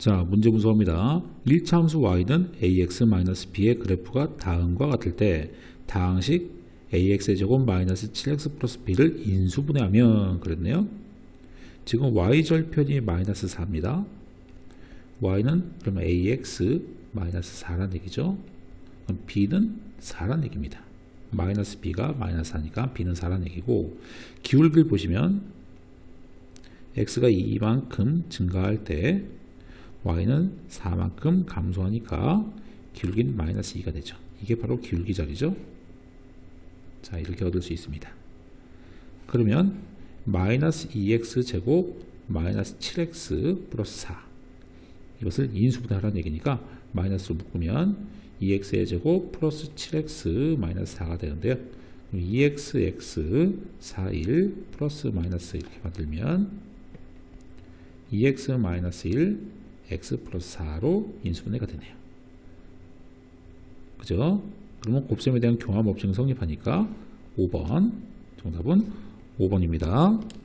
자, 문제 분석입니다. 1차 함수 y는 ax-b의 그래프가 다음과 같을 때 다항식 ax의 제곱 마이너스 7x 플러스 b를 인수분해하면 그랬네요. 지금 y절편이 마이너스 4입니다. y는 그러면 ax 마이너스 4라는 얘기죠. 그럼 b는 4라는 얘기입니다. 마이너스 b가 마이너스 4니까 b는 4라는 얘기고 기울기를 보시면 x가 2만큼 증가할 때 y는 4만큼 감소하니까 기울기는 마이너스 2가 되죠. 이게 바로 기울기 자리죠. 자 이렇게 얻을 수 있습니다. 그러면 마이너스 2x 제곱 마이너스 7x 플러스 4 이것을 인수분해 하라는 얘기니까 마이너스로 묶으면 2x의 제곱 플러스 7x 마이너스 4가 되는데요. 2xx 41 플러스 마이너스 이렇게 만들면 2x 마이너스 1 x 플러스 4로 인수분해가 되네요. 그죠? 그러면 곱셈에 대한 경합 법칙은 성립하니까 5번 정답은 5번입니다.